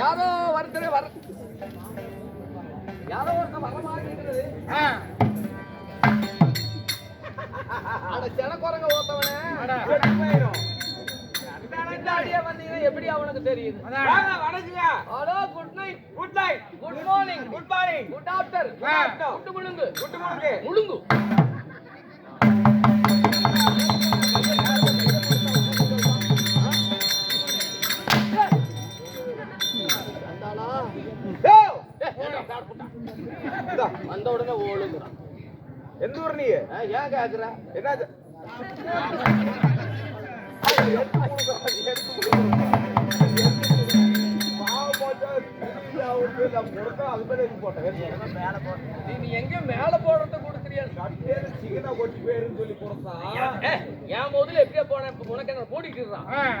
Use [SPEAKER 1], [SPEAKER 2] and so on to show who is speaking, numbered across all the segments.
[SPEAKER 1] யாரோ ஒருத்தர் வர யாரோ ஒருத்தர் வர மாதிரி இருக்குது.
[SPEAKER 2] ஆ.
[SPEAKER 1] அட சென குரங்க ஓத்தவனே வந்தீங்கன்னா எப்படி அவனுக்கு தெரியுது? Good night
[SPEAKER 3] good night
[SPEAKER 1] good morning
[SPEAKER 3] good morning
[SPEAKER 1] good after. Good முழுங்கு.
[SPEAKER 3] Good முழுங்கு.
[SPEAKER 1] முழுங்கு. வந்த உடனே ஓடுங்கிறான்
[SPEAKER 3] எந்த ஊர் நீ
[SPEAKER 1] ஏன் கேக்குற
[SPEAKER 3] என்னது
[SPEAKER 1] நீ எங்க மேல போடுறது கூட என் முதல்ல எப்படியே போனேன் உனக்கு என்ன.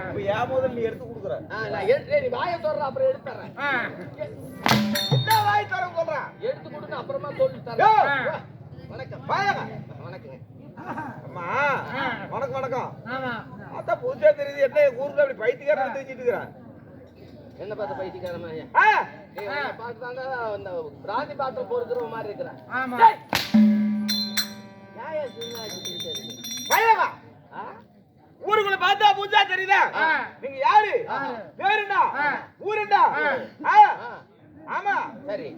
[SPEAKER 3] இப்ப ஏன் முதல்ல நீ எடுத்து கொடுக்குற.
[SPEAKER 1] நான் எடுத்து வாயை சொல்ற அப்புறம் எடுத்து.
[SPEAKER 3] என்ன வாய் தர சொல்றேன்
[SPEAKER 1] எடுத்து கொடுன்னு அப்புறமா சொல்லி. தரேன். வணக்கம்.
[SPEAKER 3] வாயங்க
[SPEAKER 1] வணக்கங்க.
[SPEAKER 3] அம்மா. வணக்கம் வணக்கம்.
[SPEAKER 2] ஆமா.
[SPEAKER 3] அதான் புதுசா தெரியுது என்ன ஊர்ல அப்படி பைத்தியக்காரன் தெரிஞ்சிட்டு இருக்கிறேன்.
[SPEAKER 1] என்ன பார்த்த உன்னை பார்த்து தாண்டா அந்த பிராந்தி பாத்திரம் பொறுக்கிற மாதிரி இருக்கிறேன்.
[SPEAKER 3] ஊருக்குள்ள பார்த்தா புதுசா தெரியுதா. நீங்க யாரு. பேருண்டா. ஊருண்டா? ஆமா.
[SPEAKER 1] சரி.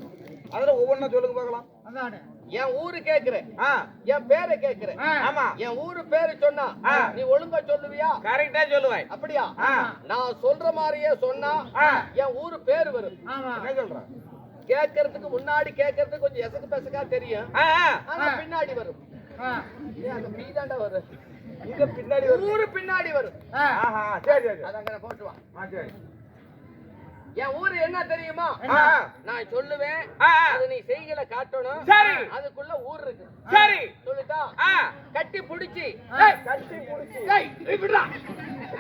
[SPEAKER 3] அதுல ஒவ்வொன்னா சொல்லுங்க.
[SPEAKER 1] என் ஊரு கேக்குறேன்.
[SPEAKER 3] ஆ.
[SPEAKER 1] என் பேரை கேக்குறேன்.
[SPEAKER 3] ஆமா.
[SPEAKER 1] என் ஊரு பேரு சொன்னா. நீ ஒழுங்கா சொல்லுவியா?
[SPEAKER 3] கரெக்டா சொல்லுவேன்
[SPEAKER 1] அப்படியா. நான் சொல்ற மாதிரியே சொன்னா. என் ஊரு பேரு வரும்.
[SPEAKER 2] ஆமா.
[SPEAKER 3] என்ன சொல்றேன்
[SPEAKER 1] கேட்கறதுக்கு முன்னாடி கேட்கறதுக்கு கொஞ்சம் எசக்கு பெசக்கா தெரியும். ஆனா. பின்னாடி வரும்.
[SPEAKER 2] ஆ.
[SPEAKER 1] ஏன் அந்த பீ தாண்டா வரும்
[SPEAKER 3] இங்க பின்னாடி வருது.
[SPEAKER 1] ஊரு பின்னாடி வரும்.
[SPEAKER 3] ஆஹா சரி சரி
[SPEAKER 1] அதாங்க என் ஊரு என்ன தெரியுமா. நான் சொல்லுவேன்
[SPEAKER 3] ஆ, ஆ.
[SPEAKER 1] அது நீ செய்களை காட்டணும்
[SPEAKER 3] சரி.
[SPEAKER 1] அதுக்குள்ள ஊர் இருக்கு
[SPEAKER 3] சரி
[SPEAKER 1] சொல்லிட்டா கட்டி புடிச்சு.
[SPEAKER 3] கட்டி புடிச்சு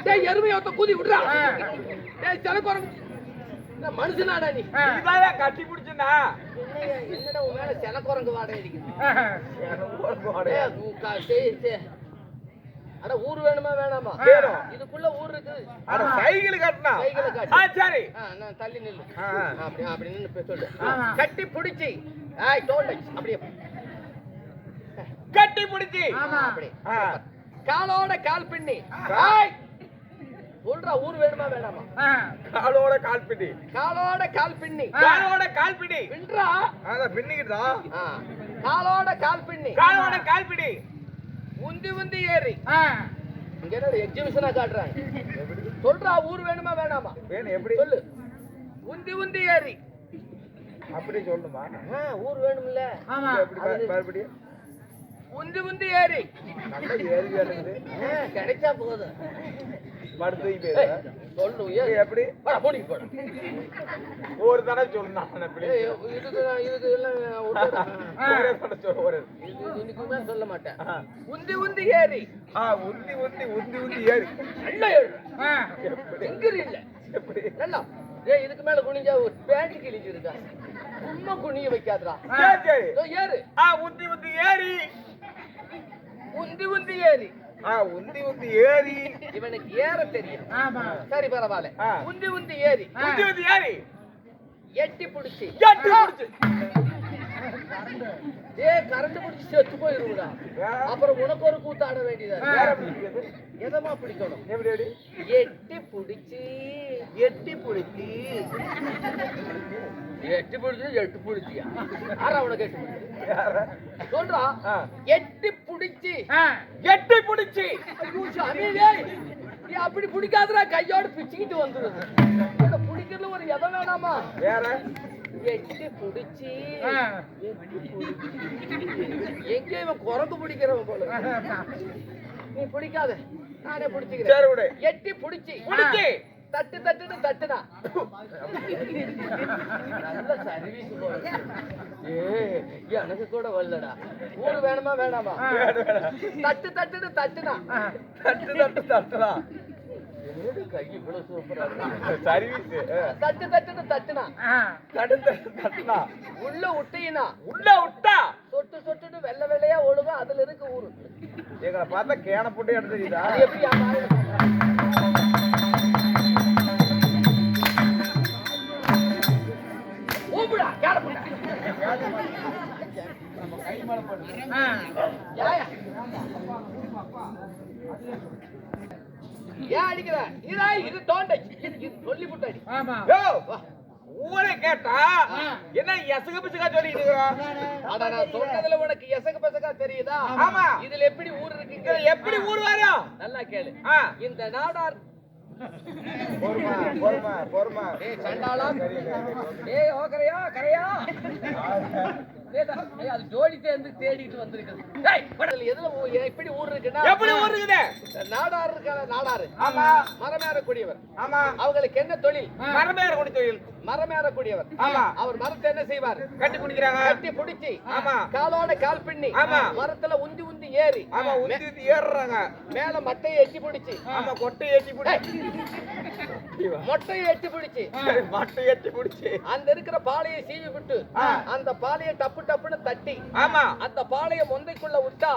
[SPEAKER 1] டேய் எருமையை ஒருத்த கூதி. டேய் செலக்குறங்க மனுஷனாடா நீ.
[SPEAKER 3] இதாயா கட்டி
[SPEAKER 1] என்னடா உன் மேல செலக்குரங்கு வாடகை அடிக்குது
[SPEAKER 2] ஆ.
[SPEAKER 1] டேய், உன் கா- டேய், டேய். அட ஊர் வேணுமா வேணாமா. இதுக்குள்ள ஊர் இருக்கு
[SPEAKER 3] அட சைக்கிள் கட்டினா
[SPEAKER 1] சைக்கிளை காட்டு.
[SPEAKER 3] ஆ சரி
[SPEAKER 1] ஆ, நான் தள்ளி நில்லு
[SPEAKER 3] ஆ, ஆ.
[SPEAKER 1] அப்படி அப்படி நின்னு போய் சொல்லு
[SPEAKER 2] ஆமா.
[SPEAKER 1] கட்டி புடிச்சு ஆய் டோல் அப்படியே
[SPEAKER 3] கட்டி புடிச்சு
[SPEAKER 2] ஆமா.
[SPEAKER 1] அப்படி. காலோட கால் பின்னி ஆய் சொல்றா ஊர் வேணுமா வேணாமா.
[SPEAKER 3] காலோட கால் பிடி
[SPEAKER 1] காலோட கால் பின்னி.
[SPEAKER 3] காலோட கால் பிடி
[SPEAKER 1] பின்றா?
[SPEAKER 3] அதான் பின்னிக்கிட்டா.
[SPEAKER 1] காலோட கால் பின்னி
[SPEAKER 3] காலோட கால் பிடி
[SPEAKER 1] உந்தி உந்தி ஏறி. இங்க என்ன எக்ஸிபிஷனா காட்டுறாங்க. சொல்றா ஊர் வேணுமா வேணாமா?
[SPEAKER 3] வேணும் எப்படி?
[SPEAKER 1] சொல்லு. உந்தி உந்தி ஏறி.
[SPEAKER 3] அப்படி சொல்லணுமா?
[SPEAKER 1] ஆ, ஊர் வேணும்ல.
[SPEAKER 2] ஆமா.
[SPEAKER 3] மறுபடியும்?
[SPEAKER 1] உந்தி உந்தி ஏறி. கிடைச்சா போதும்
[SPEAKER 3] எப்படி. ஒரு தடவை தடவை சொல்ல
[SPEAKER 1] மாட்டேன். உந்தி உந்தி ஏறி.
[SPEAKER 3] உந்தி உந்தி உந்தி உந்தி ஏறி.
[SPEAKER 1] நல்லா ஏறு.
[SPEAKER 3] எப்படி?
[SPEAKER 1] எங்கிரி இல்ல.
[SPEAKER 3] எப்படி?
[SPEAKER 1] நல்லா. ஏய் இதுக்கு மேல குனிஞ்சா ஒரு பேண்ட் கிழிஞ்சிருக்கா. சும்மா குனிய வைக்காதடா. ஏறு.
[SPEAKER 3] ஆ உந்தி உந்தி ஏறி.
[SPEAKER 1] உந்தி உந்தி ஏறி
[SPEAKER 3] ஆ உந்தி உந்தி ஏறி
[SPEAKER 1] இவனுக்கு ஏற தெரியும்
[SPEAKER 2] ஆமா.
[SPEAKER 1] சரி பரவாயில்ல. உந்தி உந்தி ஏறி.
[SPEAKER 3] உந்தி உந்தி ஏறி
[SPEAKER 1] எட்டி புடிச்சு
[SPEAKER 3] எட்டி புடிச்சு.
[SPEAKER 1] ஏ கரண்ட் புடிச்சு செத்து போயிருடா? அப்புறம் உனக்கு ஒரு கூத்தாட வேண்டியதா? எதமா பிடிக்கணும்?
[SPEAKER 3] எப்படி
[SPEAKER 1] எட்டி புடிச்சு.
[SPEAKER 3] எட்டி புடிச்சு.
[SPEAKER 1] எட்டி புடிச்சு எட்டு புடிச்சியா ஆறா உனக்கு எட்டு புடிச்சு
[SPEAKER 3] யார?
[SPEAKER 1] சொல்றா.
[SPEAKER 3] ஆ.
[SPEAKER 1] எட்டி புடிச்சு.
[SPEAKER 3] எட்டி புடிச்சு.
[SPEAKER 1] நீ அப்படி பிடிக்காதடா. கையோட பிச்சுக்கிட்டு வந்துருது. இத பிடிக்கிறதுல ஒரு எதை வேணாமா?
[SPEAKER 3] வேற
[SPEAKER 1] எட்டி புடிச்சு. எங்க இவன் குரங்கு பிடிக்கிறவன் போல. நீ பிடிக்காத நானே
[SPEAKER 3] சரி
[SPEAKER 1] பிடிச்சுக்கிறேன்
[SPEAKER 3] விடு.
[SPEAKER 1] எட்டி புடிச்சு.
[SPEAKER 3] புடிச்சு.
[SPEAKER 1] தட்டு தட்டுன்னு தட்டுனா. நல்ல சர்வீஸ் எனக்கு கூட வரலடா. ஊரு வேணுமா வேணாமா. தட்டு தட்டுன்னு தட்டுனா.
[SPEAKER 3] தட்டு தட்டு தட்டுதான்
[SPEAKER 1] தட்டு தட்டுன்னு தட்டுனா?
[SPEAKER 3] தட்டு தட்டு தட்டுனா?
[SPEAKER 1] உள்ள விட்டீங்கன்னா
[SPEAKER 3] உள்ள விட்டா
[SPEAKER 1] சொட்டு சொட்டுன்னு வெள்ளை வெள்ளையா ஒழுகும் அதுல இருக்கு ஊரு.
[SPEAKER 3] எங்களை பார்த்தா கேன
[SPEAKER 1] ஏன் அடிக்கிற? இதா இது தோண்டை. இது சொல்லி புட்டு அடி.
[SPEAKER 3] யோ, ஊரை கேட்டா என்ன எசக பிசகா
[SPEAKER 1] நான் சொன்னதுல உனக்கு எசக பசகா தெரியுதா?
[SPEAKER 3] ஆமா.
[SPEAKER 1] இதுல எப்படி ஊர் இருக்குங்க
[SPEAKER 3] எப்படி ஊர் வரும்
[SPEAKER 1] நல்லா கேளு. இந்த நாடார்
[SPEAKER 3] பொறுமை பொறுமை பொறுமை.
[SPEAKER 1] ஏய் சண்டாளா ஏய் ஓகரையா கரையா. அது ஜோடி சேர்ந்து தேடிட்டு படல எதுல எப்படி ஊர் இருக்குன்னா
[SPEAKER 3] எப்படி ஊர் இருக்குது
[SPEAKER 1] நாடார் இருக்கான நாடாரு.
[SPEAKER 3] ஆமா.
[SPEAKER 1] மரமேறக்கூடியவர்.
[SPEAKER 3] ஆமா.
[SPEAKER 1] அவங்களுக்கு என்ன தொழில்?
[SPEAKER 3] மரமேற குடி தொழில்.
[SPEAKER 1] மரமேறக்கூடியவர்.
[SPEAKER 3] ஆமா.
[SPEAKER 1] அவர் மரத்தை என்ன செய்வார்?
[SPEAKER 3] கட்டி குடிக்கிறாங்க
[SPEAKER 1] கட்டி புடிச்சு
[SPEAKER 3] ஆமா.
[SPEAKER 1] காலோட கால் பின்னி
[SPEAKER 3] ஆமா.
[SPEAKER 1] மரத்துல உந்தி உந்தி ஏறி
[SPEAKER 3] ஆமா உந்தி உந்தி ஏறுறாங்க.
[SPEAKER 1] மேல மட்டையை எட்டி பிடிச்சு.
[SPEAKER 3] ஆமா கொட்டை ஏற்றி பிடிச்சி.
[SPEAKER 1] மொட்டையை எட்டி பிடிச்சு.
[SPEAKER 3] மட்டை ஏற்றி பிடிச்சி.
[SPEAKER 1] அந்த இருக்கிற பாலையை சீவி விட்டு. அந்த பாலையை டப்பு டப்புன்னு தட்டி
[SPEAKER 3] ஆமா.
[SPEAKER 1] அந்த பாலைய மொந்தைக்குள்ள விட்டா.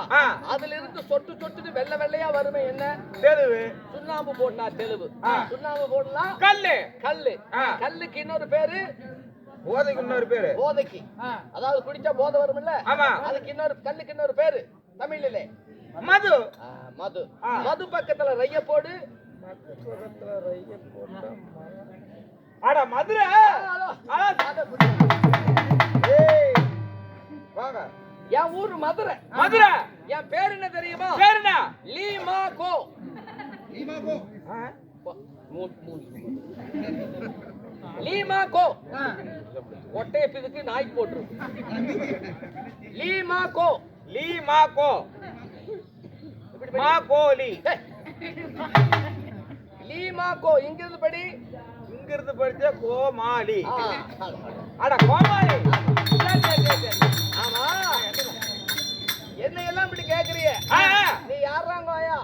[SPEAKER 1] அதுல இருந்து சொட்டு சொட்டுன்னு வெள்ளை வெள்ளையா வருமே என்ன?
[SPEAKER 3] தெருவு.
[SPEAKER 1] சுண்ணாம்பு தெலுவு
[SPEAKER 3] ஆ.
[SPEAKER 1] சுண்ணாம்பு போடலாம்
[SPEAKER 3] கல்லு.
[SPEAKER 1] கல்லு. கல்லுக்கு இன்னொரு பேரு
[SPEAKER 3] போதைக்கு இன்னொரு பேரு.
[SPEAKER 1] போதைக்கு. அதாவது குடிச்சா போதை வரும்ல
[SPEAKER 3] ஆமா.
[SPEAKER 1] அதுக்கு இன்னொரு கல்லுக்கு இன்னொரு பேரு தமிழ்ல.
[SPEAKER 3] மது.
[SPEAKER 1] மது. மது பக்கத்துல ரைய போடு
[SPEAKER 3] அட மதுரை! வாங்க.
[SPEAKER 1] என் ஊரு மதுரை.
[SPEAKER 3] மதுரை!
[SPEAKER 1] என் பேர் என்ன தெரியுமா?
[SPEAKER 3] பேர் என்ன?
[SPEAKER 1] லீமா கோ
[SPEAKER 3] ஆ?
[SPEAKER 1] லீமா கோ ஒட்டைய பிதுக்கு போட்டுரு லீமா கோ
[SPEAKER 3] லீ மா கோ மா. கோலி.
[SPEAKER 1] லீமா கோ இங்க இருந்து படி.
[SPEAKER 3] இங்க இருந்து படிச்ச கோமாளி. அட கோமாளி.
[SPEAKER 1] ஆமா. என்ன எல்லாம் இப்படி கேக்குறிய. நீ யாராங்க ஐயா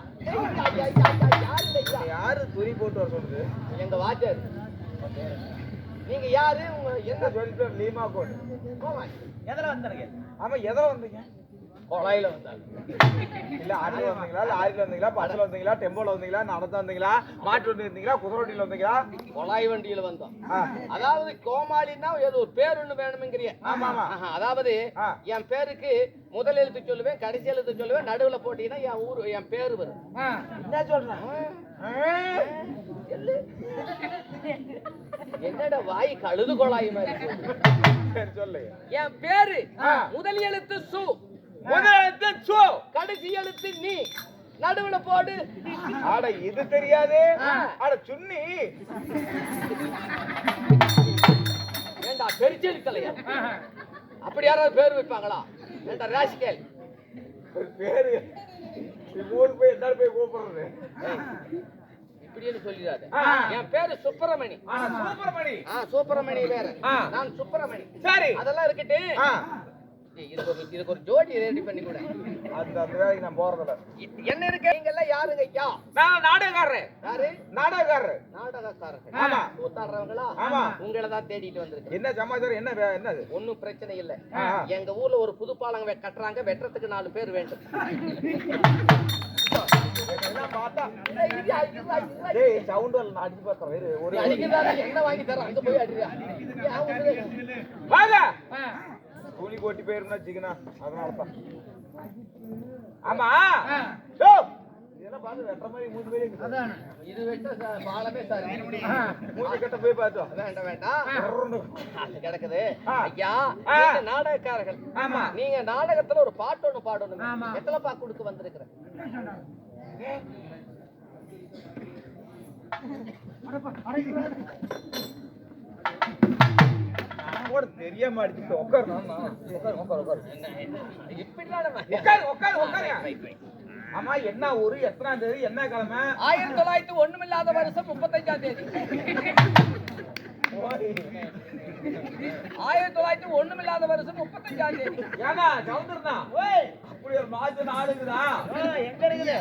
[SPEAKER 1] யாரு
[SPEAKER 3] துணி போட்டு வர சொல்றது?
[SPEAKER 1] எங்க வாத்தியார். நீங்க யாரு? உங்க
[SPEAKER 3] என்ன சொல்லிட்டு லீமா கோட்
[SPEAKER 1] போமா
[SPEAKER 3] எதுல வந்தீங்க ஆமா எதுல வந்தீங்க?
[SPEAKER 1] கொலையில வந்தாங்க.
[SPEAKER 3] இல்ல ஆட்டோல வந்தீங்களா லாரில வந்தீங்களா பஸ்ல வந்தீங்களா டெம்போல வந்தீங்களா நடந்து வந்தீங்களா மாட்டு வண்டி வந்தீங்களா குதிரை வண்டியில வந்தீங்களா?
[SPEAKER 1] கொலாய் வண்டியில வந்தோம். அதாவது கோமாளின்னா ஏதோ ஒரு பேர் ஒண்ணு வேணுமெங்கிறிய.
[SPEAKER 3] ஆமா, ஆமா.
[SPEAKER 1] அதாவது. என் பேருக்கு முதல் எழுத்து சொல்லுவேன் கடைசி எழுத்து சொல்லுவேன் நடுவுல போட்டீங்கன்னா என் ஊர் என் பேரு வரும்.
[SPEAKER 3] என்ன சொல்றேன்.
[SPEAKER 1] என்னடா வாய் கழுது கொழாய் மாதிரி
[SPEAKER 3] சொல்லு.
[SPEAKER 1] என் பேரு. முதல் எழுத்து சு.
[SPEAKER 3] முதலெழுத்து சு.
[SPEAKER 1] கடைசி எழுத்து நீ. நடுவுல போடு.
[SPEAKER 3] அட இது தெரியாது.
[SPEAKER 1] ஆ.
[SPEAKER 3] அட சுன்னி
[SPEAKER 1] ஏண்டா பெருச்செழுத்தலையா அப்படி யாராவது பேர் வைப்பாங்களா? ஏண்டா ராசிக்கல்?
[SPEAKER 3] பேரு. ஊருக்கு போய் என்ன போய் கூப்பிடுறது.
[SPEAKER 1] இப்படின்னு சொல்லிடாத. என் பேரு சுப்பிரமணி.
[SPEAKER 3] சூப்பர்மணி.
[SPEAKER 1] ஆ சுப்பிரமணி
[SPEAKER 3] ஆ.
[SPEAKER 1] நான் சுப்பிரமணி.
[SPEAKER 3] சரி.
[SPEAKER 1] அதெல்லாம் இருக்கட்டு இதுக்கு ஒரு இதுக்கு ஒரு ஜோடி ரெடி பண்ணி கூட.
[SPEAKER 3] அந்த அந்த வேலைக்கு நான் போறதில்ல.
[SPEAKER 1] என்ன இருக்க? நீங்க எல்லாம் யாருங்க ஐயா?
[SPEAKER 3] நான் நாடகக்காரர்
[SPEAKER 1] யாரு?
[SPEAKER 3] நாடகக்காரர் ஆமா.
[SPEAKER 1] கூத்தாடுறவங்களா
[SPEAKER 3] ஆமா.
[SPEAKER 1] உங்களை தான் தேடிட்டு வந்திருக்கேன்.
[SPEAKER 3] என்ன சமாச்சாரம்? என்ன வே- என்னது?
[SPEAKER 1] ஒண்ணும் பிரச்சனை இல்ல. எங்க ஊர்ல ஒரு புது பாலம் வெ- கட்டுறாங்க. வெட்டுறதுக்கு நாலு பேர் வேண்டும். என்ன வாங்கி தரேன் அங்க போய் அடியா
[SPEAKER 3] துணி கொட்டி போயிருந்தா சிக்கனா அதனால தான் ஆமா இதெல்லாம் பார்த்து வெட்டுற மாதிரி மூணு பேர்.
[SPEAKER 1] இது வெட்ட பாலமே சார்
[SPEAKER 3] மூஞ்சி கட்ட போய் பார்த்தோம்.
[SPEAKER 1] வேண்டாம் வேண்டாம் கிடக்குது. ஐயா நாடகக்காரர்கள்.
[SPEAKER 3] ஆமா.
[SPEAKER 1] நீங்க நாடகத்துல ஒரு பாட்டு ஒண்ணு பாடணும் எத்தனை பா கொடுக்க வந்திருக்கிற?
[SPEAKER 3] நான் கூட தெரியாம அடிச்சுட்டு உட்காரு நான் நான். உட்காரு உட்காரு உட்காரு உட்காரு உட்காரு உட்காரு. ஆமா என்ன ஊரு எத்தனாம் தேதி என்ன கிழமை?
[SPEAKER 1] ஆயிரத்தி தொள்ளாயிரத்தி ஒண்ணுமில்லாத வருஷம் முப்பத்தஞ்சாம் தேதி. ஆயிரத்தி தொள்ளாயிரத்தி ஒண்ணுமில்லாத வருஷம் முப்பத்தஞ்சாம் தேதி.
[SPEAKER 3] ஏன்னா சவுந்தரனா? அப்படி ஒரு மாசம் நாடுக்குதா?
[SPEAKER 1] எங்க இருக்குது?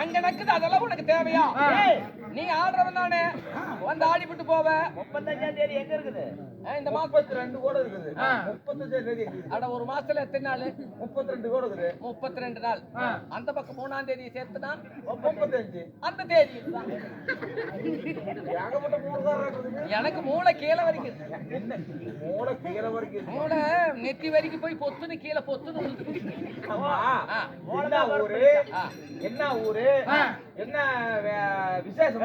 [SPEAKER 1] அங்க நடக்குது அதெல்லாம் உனக்கு தேவையா? நீ ஆடுறவன் தானே. வந்து ஆடிவிட்டு போவ.
[SPEAKER 3] முப்பத்தஞ்சாம் தேதி எங்க இருக்குது?
[SPEAKER 1] இந்த மாசம்.
[SPEAKER 3] முப்பத்தி ரெண்டு கூட இருக்குது. முப்பத்தஞ்சாம் தேதி
[SPEAKER 1] அட ஒரு மாசத்துல எத்தனை நாள்?
[SPEAKER 3] முப்பத்தி ரெண்டு கூட இருக்குது.
[SPEAKER 1] முப்பத்தி ரெண்டு நாள் அந்த பக்கம் மூணாம் தேதி சேர்த்துனா
[SPEAKER 3] முப்பத்தஞ்சு.
[SPEAKER 1] அந்த தேதி தான்.
[SPEAKER 3] ஏகப்பட்ட மூணு தான் இருக்குது?
[SPEAKER 1] எனக்கு மூளை கீழே வரைக்கும்.
[SPEAKER 3] மூளை கீழே வரைக்கும்.
[SPEAKER 1] மூளை நெத்தி வரைக்கும் போய் பொத்துன்னு கீழே பொத்துன்னு.
[SPEAKER 3] என்ன ஊரு. என்ன ஊரு? என்ன வே- விசேஷமா?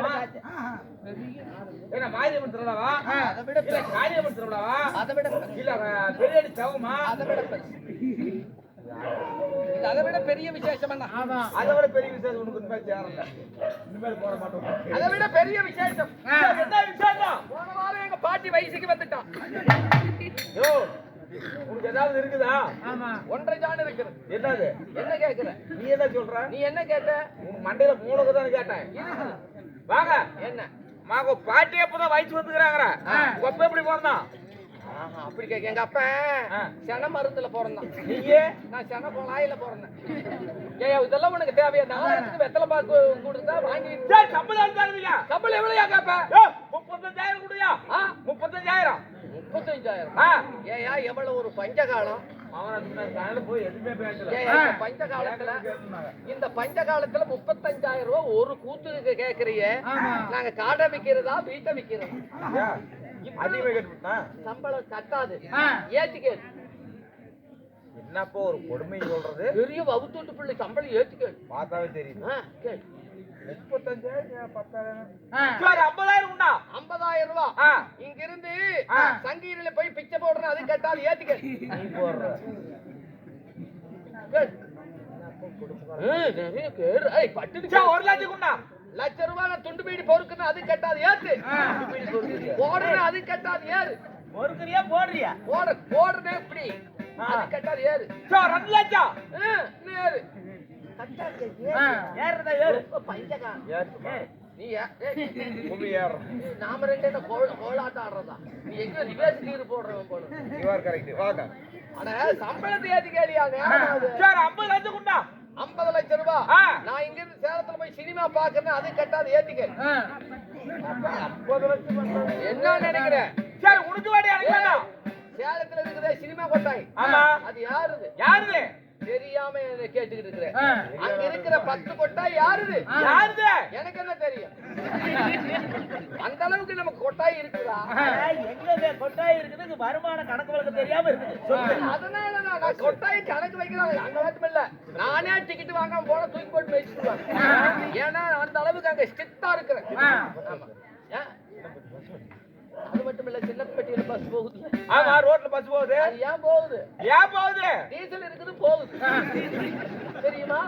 [SPEAKER 3] என்ன மாரியம்மன் திருவிழாவா
[SPEAKER 1] அதை விட
[SPEAKER 3] இல்ல காளியம்மன் திருவிழாவா
[SPEAKER 1] அதை விட
[SPEAKER 3] இல்ல அஹ், பெரியடி சவமா
[SPEAKER 1] அதை விட அதை விட பெரிய விசேஷம்
[SPEAKER 3] அதை விட பெரிய விசேஷம் உனக்கு இனிமேல் சேரல இனிமேல் போட மாட்டோம்.
[SPEAKER 1] அதை விட பெரிய விசேஷம்.
[SPEAKER 3] என்ன விசேஷம்?
[SPEAKER 1] போன வாரம் எங்க பாட்டி வயசுக்கு வந்துட்டான்.
[SPEAKER 3] யோ உனக்கு ஏதாவது இருக்குதா?
[SPEAKER 1] ஒன்றரை ஜான் இருக்குது
[SPEAKER 3] என்னது?
[SPEAKER 1] என்ன கேக்குற?
[SPEAKER 3] நீ என்ன சொல்ற?
[SPEAKER 1] நீ என்ன கேட்ட?
[SPEAKER 3] உன் மண்டையில மூணுக்கு தானே கேட்டேன். வாங்க.
[SPEAKER 1] என்ன?
[SPEAKER 3] மாங்க பாட்டி அப்பதான் வயசு வந்துக்கிறாங்க கொப்ப எப்படி போறதான்
[SPEAKER 1] அப்படி கேக்க எங்க அப்பா. சென மருந்துல பிறந்தான்.
[SPEAKER 3] நீயே?
[SPEAKER 1] நான் சென போலாயில பிறந்தேன். ஏய் இதெல்லாம் உனக்கு தேவையா? நாலாயிரத்துக்கு வெத்தலை பாக்கு கொடுத்தா வாங்கி
[SPEAKER 3] சம்பளம் தருவீங்க
[SPEAKER 1] சம்பளம் எவ்வளவுயா கேப்ப?
[SPEAKER 3] முப்பத்தஞ்சாயிரம் கொடுயா? முப்பத்தஞ்சாயிரம்.
[SPEAKER 1] முப்பத்தஞ்சாயிரம்.
[SPEAKER 3] ஆ.
[SPEAKER 1] ஏயா எவ்வளவு ஒரு பஞ்சகாலம்? பஞ்ச காலத்துல இந்த பஞ்ச காலத்துல முப்பத்தஞ்சாயிரம் ரூபாய் ஒரு கூத்துக்கு கேக்குறீங்க. நாங்க காடை விக்கிறதா வீட்டை விக்கிறதா
[SPEAKER 3] கேட்டுவிட்டான்
[SPEAKER 1] சம்பளம் கட்டாது. ஏத்தி கேளு
[SPEAKER 3] என்னப்போ ஒரு கொடுமை சொல்றது?
[SPEAKER 1] பெரிய வவுத்தூட்டு பிள்ளை சம்பளம் ஏத்தி கேளு
[SPEAKER 3] பார்த்தாவே தெரியுது. ஐம்பதாயிரம் உண்டா?
[SPEAKER 1] ஐம்பதாயிரம் ரூபாய்
[SPEAKER 3] ஆ.
[SPEAKER 1] இங்க இருந்து. சங்கீரில போய் பிச்சை போடுறேன் அது கட்டாது ஏத்தி கேளு
[SPEAKER 3] நீ போடுற.
[SPEAKER 1] கேளு ஏய், நிறைய கேளு. ஏய், பட்டுன்னு
[SPEAKER 3] சரி,
[SPEAKER 1] கேளு.
[SPEAKER 3] ஒரு லட்சம் உண்டா?
[SPEAKER 1] லட்ச ரூபாய் நான் துண்டு பீடி பொறுக்குன்னு அது கட்டாது ஏத்து. போடுறேன் அது கட்டாது ஏறு.
[SPEAKER 3] பொறுக்கிறியா போடுறியா?
[SPEAKER 1] போட போடுறேன் இப்படி. அது கட்டாது ஏறு.
[SPEAKER 3] சரி ரெண்டு லட்சம்.
[SPEAKER 1] ஏறு.
[SPEAKER 3] ஏறுறதா ஏறு.
[SPEAKER 1] நீ நாம ரெண்டு கோலாட்டம் ஆடுறதா? நீ எங்க ரிவேஸ் நீர் போடுறவன் போல.
[SPEAKER 3] யூ ஆர் கரெக்ட் வாங்க.
[SPEAKER 1] சம்பளத்தை ஏத்தி கேளியா நேரம் ஆகுது.
[SPEAKER 3] சரி லட்சம்
[SPEAKER 1] ரூபாய். நான் இங்க இருந்து சேலத்துல போய் சினிமா பாக்குறேன் அது கட்டாது ஏத்திக்க.
[SPEAKER 3] ஐம்பது லட்சம் பண்றது.
[SPEAKER 1] என்ன நினைக்கிறேன்
[SPEAKER 3] சரி உனக்கு வேண்டாம்
[SPEAKER 1] சேலத்துல இருக்குதே சினிமா கொட்டாய்.
[SPEAKER 3] ஆமா.
[SPEAKER 1] அது யாருது?
[SPEAKER 3] யாருது?
[SPEAKER 1] தெரியாம என்னை கேட்டுக்கிட்டு இருக்கிறேன் அங்க இருக்கிற பத்து கொட்டாய் யாருது?
[SPEAKER 3] யாருது?
[SPEAKER 1] எனக்கு என்ன தெரியும்? அந்த அளவுக்கு நமக்கு கொட்டாய் இருக்குதா?
[SPEAKER 3] எங்க கொட்டாய் இருக்குது? வருமான கணக்கு வழக்கு தெரியாம இருக்குது.
[SPEAKER 1] அதனால நான் கொட்டாய் கணக்கு வைக்கிறேன் அங்க மட்டும் இல்ல. நானே டிக்கெட் வாங்காம போன தூக்கி போட்டு வச்சுக்குவேன் ஏன்னா அந்த அளவுக்கு அங்க ஸ்ட்ரிக்டா இருக்கிறேன்? அது மட்டும் இல்ல சின்ன பெட்டியில பஸ் போகுது.
[SPEAKER 3] ஆமா ரோட்ல பஸ் போகுது.
[SPEAKER 1] அது ஏன் போகுது?
[SPEAKER 3] ஏன் போகுது?
[SPEAKER 1] டீசல் இருக்குது போகுது. தெரியுமா?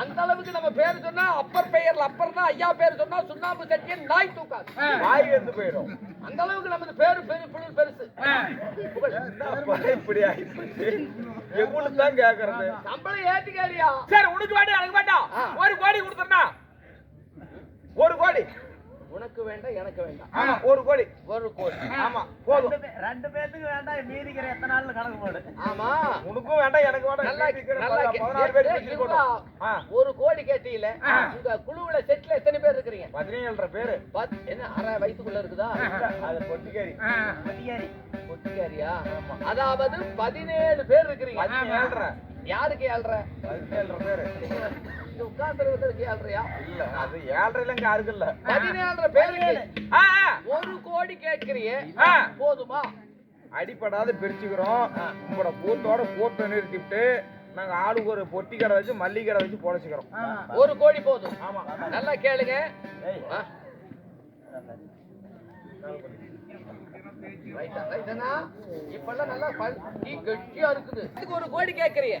[SPEAKER 1] அந்த அளவுக்கு நம்ம பேர் சொன்னா அப்பர் பெயர்ல அப்பர்னா ஐயா பேர் சொன்னா சுண்ணாம்பு சட்டியன் நாய் தூக்காது.
[SPEAKER 3] வாய் வந்து போயிடும்.
[SPEAKER 1] அந்த அளவுக்கு நமது பேரு பெரு புகழ். பெருசு
[SPEAKER 3] இப்படி ஆயிப்போச்சு எங்களுக்கு தான் கேக்குறது?
[SPEAKER 1] சம்பளம் ஏத்திக்காரியா
[SPEAKER 3] சரி உனக்கு வேண்டாம் எனக்கு வேண்டாம்
[SPEAKER 1] ஆ.
[SPEAKER 3] ஒரு கோடி கொடுத்துருந்தா ஒரு கோடி
[SPEAKER 1] உனக்கு வேண்டாம் எனக்கு வேண்டாம்.
[SPEAKER 3] ஒரு கோடி.
[SPEAKER 1] ஒரு கோடி.
[SPEAKER 3] ஆமா போதும்.
[SPEAKER 2] ரெண்டு பேத்துக்கு வேண்டாம் மீதிக்கிற எத்தனை நாள்ல கணக்கு போடு.
[SPEAKER 1] ஆமா.
[SPEAKER 3] உனக்கும் வேண்டாம் எனக்கு வேண்டாம்.
[SPEAKER 1] ஒரு கோடி கேட்டீங்களே உங்க குழுவுல செட்ல எத்தனை பேர் இருக்கிறீங்க?
[SPEAKER 3] பதினேழரை பேரு.
[SPEAKER 1] பத்- என்ன அரை வயசுக்குள்ள இருக்குதா?
[SPEAKER 3] அது பொட்டிக்காரி
[SPEAKER 2] பட்டியாரி
[SPEAKER 1] ஒட்டிக்காரியா அதாவது பதினேழு பேர் இருக்கிறீங்க. யாருக்கு ஏழ்ற?
[SPEAKER 3] பதினேழரை பேரு.
[SPEAKER 1] உட்கார்ந்துருக்கிறதுக்கு ஏழ்றையா
[SPEAKER 3] இல்ல அது ஏழரைல இங்க யாருக்கு இல்ல?
[SPEAKER 1] பதினேழு. பேருக்கு. ஒரு கோடி கேட்கிறியே. போதுமா?
[SPEAKER 3] அடிப்படாத பிரிச்சுக்கிறோம். உங்களோட கூத்தோட கூட்ட நிறுத்திவிட்டு நாங்க ஆளுக்கு ஒரு பொட்டி கடை வச்சு மல்லி கடை வச்சு புடச்சிக்கிறோம்
[SPEAKER 1] ஒரு கோடி போதும்.
[SPEAKER 3] ஆமா.
[SPEAKER 1] நல்லா கேளுங்க? இப்பெல்லாம் நல்லா கெட்டியா இருக்குது. இதுக்கு ஒரு கோடி கேட்கறிய.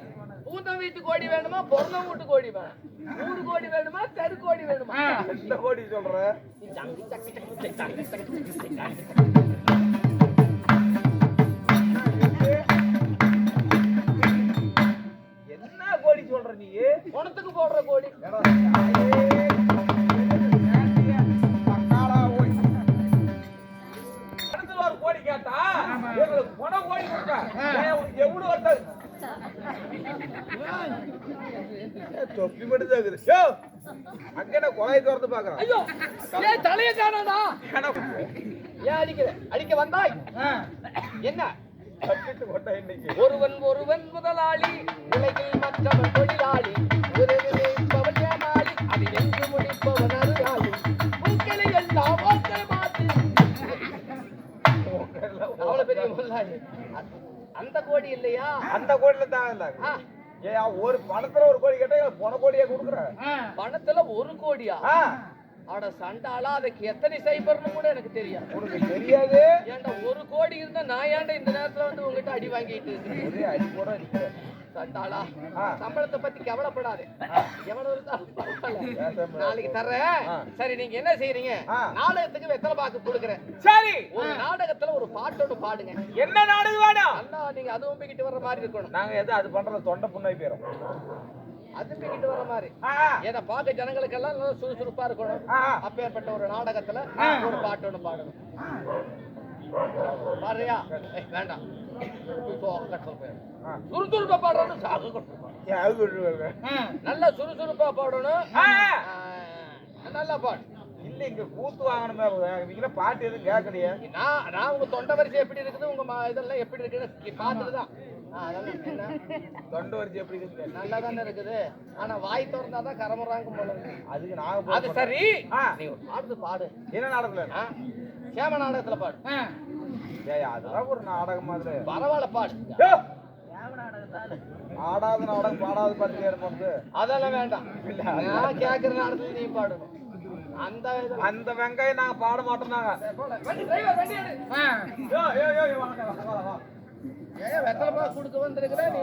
[SPEAKER 1] பூந்தம் வீட்டு கோடி வேணுமா பிறந்த வீட்டு கோடி வேணும் நூறு கோடி வேணுமா தெரு கோடி வேணுமா?
[SPEAKER 3] எந்த கோடி சொல்ற? என்ன கோடி சொல்ற நீ?
[SPEAKER 1] பணத்துக்கு போடுற கோடி
[SPEAKER 3] கோடி கேட்டா எங்களுக்கு பணம் கோடி உனக்கு எவ்வளவு வருது ஏ, தொப்பி மட்டும் தான் இருக்குது. யோ என்ன கொலையை திறந்து பாக்குறேன்
[SPEAKER 1] ஐயோ ஏன் தலைய காணோடா ஏன் அடிக்கிற? அடிக்க வந்தாய்? என்ன? ஒருவன் ஒருவன் முதலாளி உலகில் மற்றவன் தொழிலாளி. உறவில் இருப்பவன் ஏமாளி அதை வென்று முடிப்பவன் எல்லாம் மாற்றி அவ்வளவு பெரிய முதலாளி. அந்த- கோடி இல்லையா?
[SPEAKER 3] அந்த கோடியில தான் இல்ல
[SPEAKER 1] ஆ,
[SPEAKER 3] ஏ ஒரு பணத்துல ஒரு கோடி கேட்டா பொன கோடியே கொடுக்குற?
[SPEAKER 1] பணத்துல ஒரு கோடியா? அட சண்டாளா அதுக்கு எத்தனை சைபர்னு கூட எனக்கு தெரியாது.
[SPEAKER 3] உனக்கு தெரியாது?
[SPEAKER 1] ஏன்டா ஒரு கோடி இருந்தா நான் ஏன்டா இந்த நேரத்துல வந்து உங்ககிட்ட அடி வாங்கிட்டு இருக்கிறேன்
[SPEAKER 3] ஒரே அடி கூட அடிக்கிற
[SPEAKER 1] சண்டாளா
[SPEAKER 3] ஆ.
[SPEAKER 1] சம்பளத்தை பத்தி கவலைப்படாதே. எவ்வளவு நாளைக்கு தர்றேன். சரி நீங்க என்ன செய்றீங்க?
[SPEAKER 3] ஆ.
[SPEAKER 1] நாடகத்துக்கு வெத்தலை பாக்கு கொடுக்குறேன்.
[SPEAKER 3] சரி.
[SPEAKER 1] ஒரு நாடகத்துல ஒரு பாட்டோட பாடுங்க.
[SPEAKER 3] என்ன நாடகம் வேணும்?
[SPEAKER 1] நல்லா நீங்க அதுவும் போய்கிட்டு வர்ற மாதிரி இருக்கணும்.
[SPEAKER 3] நாங்க எது அது பண்றது தொண்டை புண்ணாய் போயிரும்.
[SPEAKER 1] அது போய்கிட்டு வர்ற மாதிரி. ஏன்னா பார்க்க ஜனங்களுக்கெல்லாம் நல்லா சுறுசுறுப்பா இருக்கணும். அப்பேற்பட்ட ஒரு நாடகத்துல ஒரு பாட்டோட பாடணும். ஏய், வேண்டாம். சுறுசுறுப்பா பாடுறோம் சாகு
[SPEAKER 3] விடுவாங்க?
[SPEAKER 1] நல்லா சுறுசுறுப்பா பாடணும். நல்லா பாடு.
[SPEAKER 3] இல்ல இங்க கூத்து வாங்கணுமே. இவங்க பாட்டு எதுவும் கேட்கலையே.
[SPEAKER 1] நான் நான் உங்க தொண்டை வரிசை எப்படி இருக்குது? உங்க இதெல்லாம் எப்படி இருக்குன்னு பார்த்துட்டு தான்.
[SPEAKER 3] தொண்டை வரிசை எப்படி இருக்குது?
[SPEAKER 1] நல்லா தானே இருக்குது. ஆனா வாய் திறந்தாதான் கரமுறாங்க போல.
[SPEAKER 3] அதுக்கு நாங்க
[SPEAKER 1] அது சரி. நீ பாட்டு பாடு.
[SPEAKER 3] என்ன நாடகத்துல?
[SPEAKER 1] சேம நாடகத்துல பாடு.
[SPEAKER 3] ஏய் அதெல்லாம் ஒரு நாடகம் மாதிரி
[SPEAKER 1] பரவாயில்ல பாடு.
[SPEAKER 3] ஆடாத நாடகம் பாடாத பாட்டு ஏற்படுது
[SPEAKER 1] அதெல்லாம் வேண்டாம். நான் கேட்கிற நாடகத்துல நீ பாடணும் அந்த
[SPEAKER 3] அந்த வெங்காயம் நாங்க பாட மாட்டோம் நாங்க.
[SPEAKER 1] போல. வண்டி டிரைவர் வண்டி எடு.
[SPEAKER 3] யோ, யோ, யோ, யோ, வாங்க, வாங்க, வாங்க, வாங்க.
[SPEAKER 1] ஏன் வெத்தலை பாக்கு கொடுக்க வந்திருக்கிற நீ.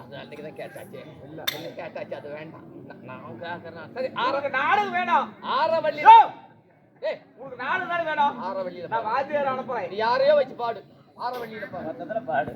[SPEAKER 1] அது அன்னைக்கு தான் கேட்டாச்சு. இல்ல. இல்ல கேட்டாச்சு அது வேண்டாம். நான் கேட்கறேன் சரி ஆற
[SPEAKER 3] நாடகம் வேணும்.
[SPEAKER 1] ஆரவள்ளி ஏய்
[SPEAKER 3] உனக்கு நாடகம் தானே வேணும்?
[SPEAKER 1] ஆரவள்ளியில
[SPEAKER 3] நான் வாத்தியார் அனுப்புறேன்.
[SPEAKER 1] நீ யாரையோ வச்சு பாடு. ஆரவள்ளியில பாடு.
[SPEAKER 2] பாடு.